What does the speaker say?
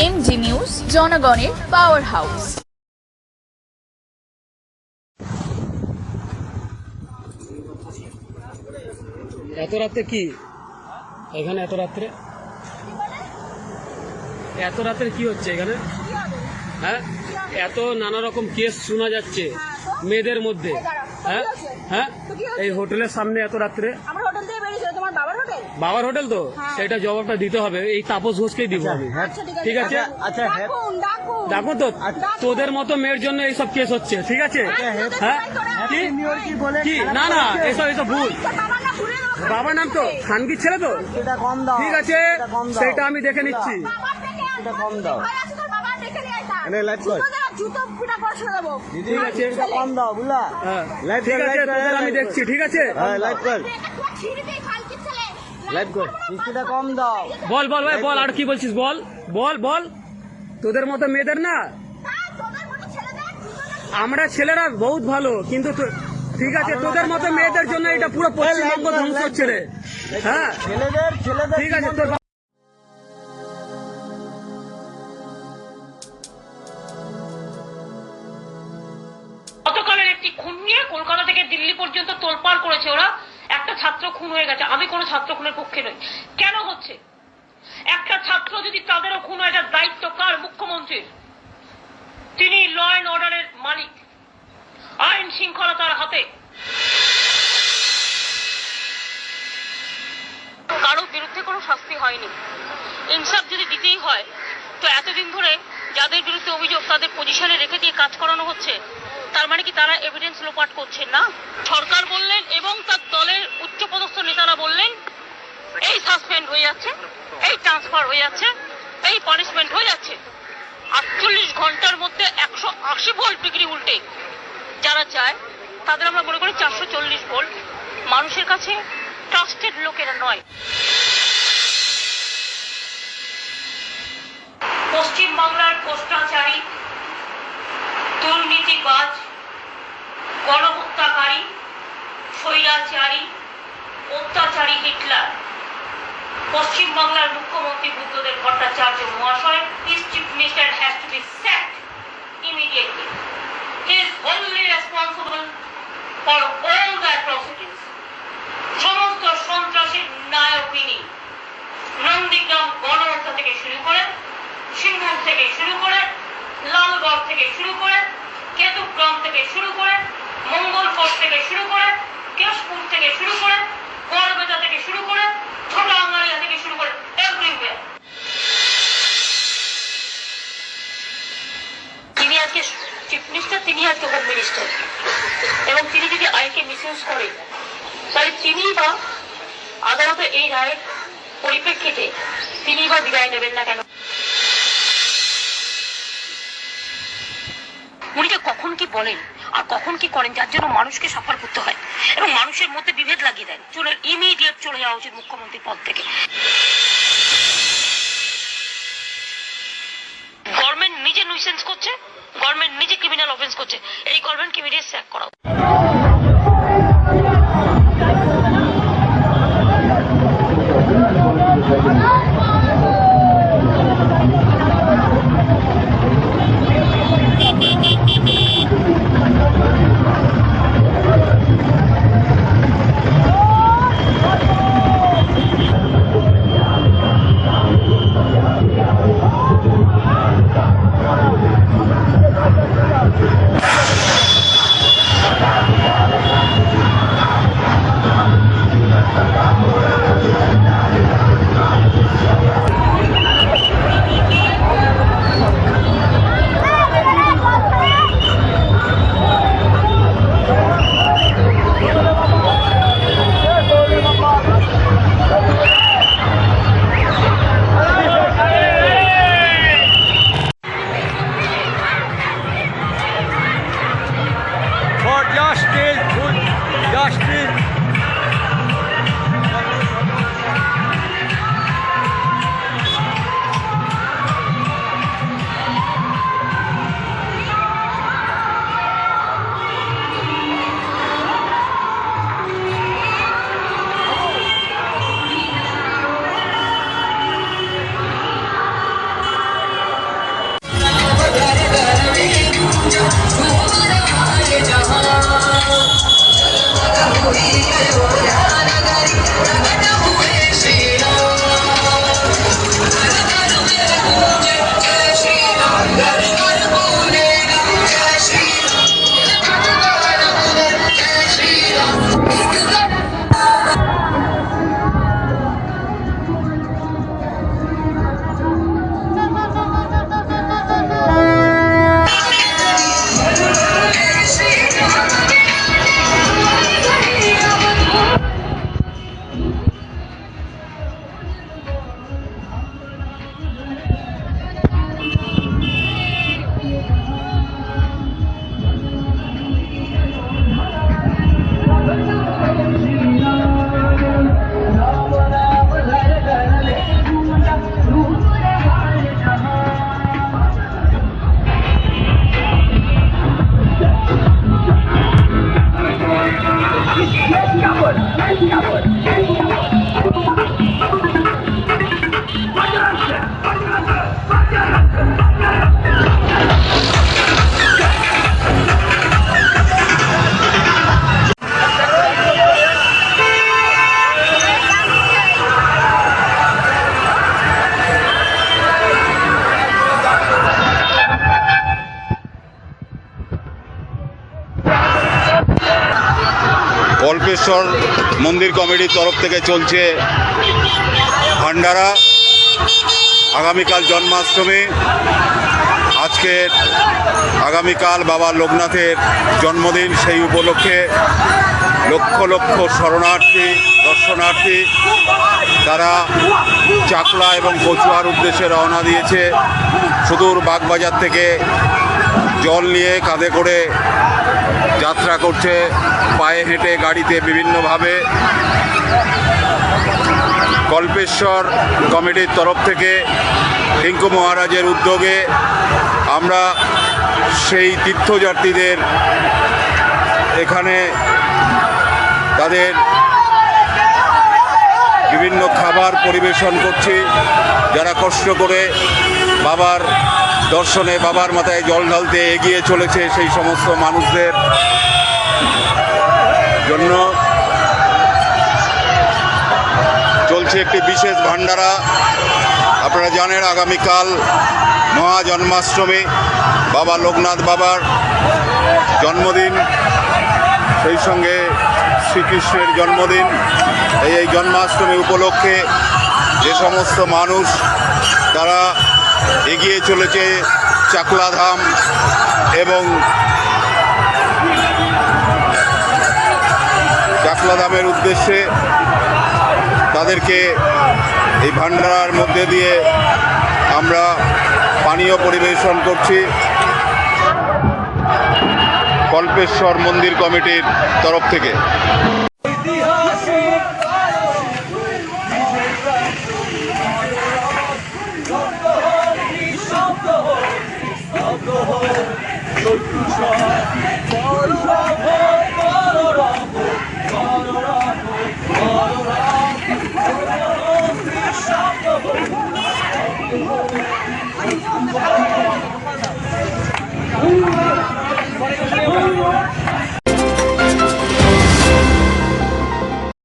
MG news জনগণের power house এত রাত্রে কি? এখানে এত রাত্রে? এত রাত্রে কি হচ্ছে এখানে? হ্যাঁ? এত নানা রকম কেস শোনা যাচ্ছে মেয়েদের মধ্যে। হ্যাঁ? হ্যাঁ? এই হোটেলের সামনে এত রাত্রে আমার হোটেল থেকে বেরিয়েছিল তোমার বাবার হোটেল তো? সেটা জবাবটা দিতে হবে। এই তাপস ঘোষকেই দিব আমি। আচ্ছা ঠিক আছে। আচ্ছা হ্যাঁ। ডাকুন ডাকুন। দেখো তো। তোদের মতো মেয়ের জন্য এইসব কেস হচ্ছে ঠিক আছে? হ্যাঁ। কি? কি? না না এসব এসব ভুল। বাবার নাম তো খানকির ছেলে তো? কম দাও। ঠিক আছে সেটা কম সেটা আমি দেখে নিচ্ছি। দেখে ঠিক আছে। হ্যাঁ। আমি দেখছি ঠিক আছে? কর কম দাও। বল বল ভাই বল আর কি বলছিস বল বল বল। তোদের মতো মেয়েদের না? হ্যাঁ। আমরা ছেলেরা বহুত ভালো কিন্তু ঠিক আছে তোদের মতো মেয়েদের জন্য এটা পুরো পশ্চিমবঙ্গ ধ্বংস হচ্ছে রে। হ্যাঁ। ছেলেদের ছেলেদের ঠিক আছে তোর গতকালের একটি খুন নিয়ে কলকাতা থেকে দিল্লি পর্যন্ত তোলপাড় করেছে ওরা। একটা ছাত্র খুন হয়ে গেছে, আমি কোনো ছাত্র খুনের পক্ষে নই। কেন হচ্ছে? একটা ছাত্র যদি তাদেরও খুন হয় এটার দায়িত্ব কার? মুখ্যমন্ত্রীর। তিনি ল অ্যান্ড অর্ডারের মালিক। আইন শৃঙ্খলা তার হাতে। কারও বিরুদ্ধে কোনো শাস্তি হয়নি। ইনসাফ যদি দিতেই হয়, তো এতদিন ধরে যাদের বিরুদ্ধে অভিযোগ তাদের পজিশনে রেখে দিয়ে কাজ করানো হচ্ছে, তার মানে কি তারা এভিডেন্স লোপাট করছেন না। সরকার বললেন এবং তার দলের উচ্চপদস্থ নেতারা বললেন এই সাসপেন্ড হয়ে যাচ্ছে এই ট্রান্সফার যাচ্ছে এই পানিশমেন্ট হয়ে যাচ্ছে। আটচল্লিশ ঘণ্টার মধ্যে একশো আশি ভোল্ট ডিগ্রি উল্টে। যারা চায়, তাদের আমরা মনে করি চারশো চল্লিশ ভোল্ট। মানুষের কাছে ট্রাস্টেড লোকেরা নয়। পশ্চিম বাংলার ভ্রষ্টাচারী, দুর্নীতিবাজ, গণহত্যাকারী, স্বৈরাচারী, অত্যাচারী হিটলার। পশ্চিম বাংলার মুখ্যমন্ত্রী বুদ্ধদেব ভট্টাচার্য মহাশয় his chief minister has to be sacked immediately he is only responsible for all the atrocities সমস্ত সন্ত্রাসীর নায়ক ইনি নন্দীগ্রাম গণহত্যা আজকে চিফ মিনিস্টার তিনি আজকে হোম মিনিস্টার এবং তিনি যদি আইনকে করেন তাহলে তিনি বা এই রায়ের পরিপ্রেক্ষিতে তিনি বা বিদায় নেবেন না কেন? উনি যে কখন কি বলেন আর কখন কি করেন, যার জন্য মানুষকে সাফার করতে হয়? এবং মানুষের মধ্যে বিভেদ লাগিয়ে দেন। চলে ইমিডিয়েট চলে যাওয়া উচিত মুখ্যমন্ত্রীর পদ থেকে। নুইসেন্স করছে গভর্নমেন্ট নিজে ক্রিমিনাল অফেন্স করছে। এই গভর্নমেন্টকে ইমিডিয়েট স্যাক করা నగరి কল্পেশ্বর মন্দির কমিটির তরফ থেকে চলছে ভান্ডারা আগামীকাল জন্মাষ্টমী। আজকের আগামীকাল বাবা লোকনাথের জন্মদিন, সেই উপলক্ষে লক্ষ লক্ষ শরণার্থী, দর্শনার্থী তারা চাকলা এবং কচুয়ার উদ্দেশ্যে রওনা দিয়েছে। সুদূর বাগবাজার থেকে জল নিয়ে কাঁধে করে যাত্রা করছে পায়ে হেঁটে গাড়িতে বিভিন্নভাবে কল্পেশ্বর কমিটির তরফ থেকে টিঙ্কু মহারাজের উদ্যোগে আমরা সেই তীর্থযাত্রীদের এখানে তাদের বিভিন্ন খাবার পরিবেশন করছি। যারা কষ্ট করে বাবার দর্শনে বাবার মাথায় জল ঢালতে এগিয়ে চলেছে সেই সমস্ত মানুষদের জন্য চলছে একটি বিশেষ ভান্ডারা আপনারা জানেন, আগামীকাল মহা জন্মাষ্টমী বাবা লোকনাথ বাবার জন্মদিন। সেই সঙ্গে শ্রীকৃষ্ণের জন্মদিন। এই এই জন্মাষ্টমী উপলক্ষে যে সমস্ত মানুষ, তারা এগিয়ে চলেছে চাকলাধাম এবং চাকলাধামের উদ্দেশ্যে তাদেরকে এই ভান্ডারার মধ্যে দিয়ে আমরা পানীয় পরিবেশন করছি। কল্পেশ্বর মন্দির কমিটির তরফ থেকে।